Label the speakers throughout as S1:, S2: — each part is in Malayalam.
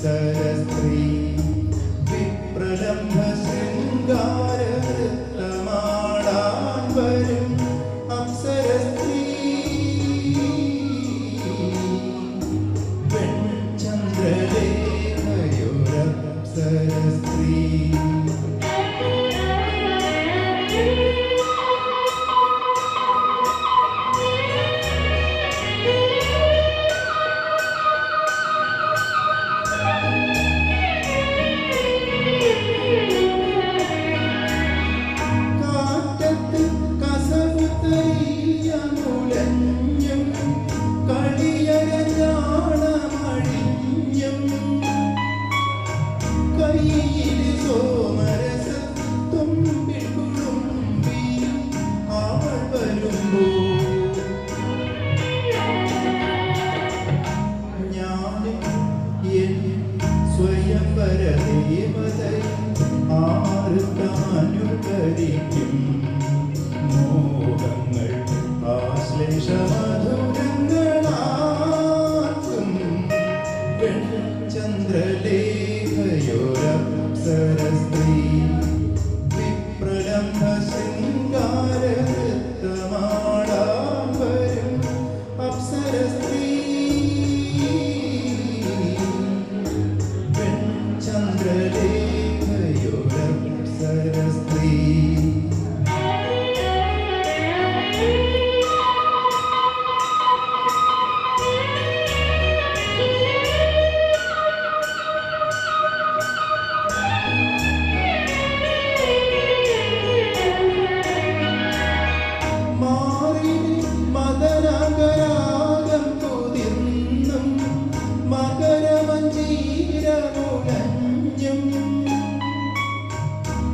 S1: să răstrii. ആർക്കാനുകരിക്കും മോഹങ്ങൾ ആശ്ലേഷമധുരങ്ങളാക്കും ചന്ദ്രലേഖയോരപ്സരസ്ത്രീ വിപ്രലംഭ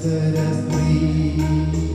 S1: ചന്ദ്രലേഖയൊരപ്സരസ്ത്രീ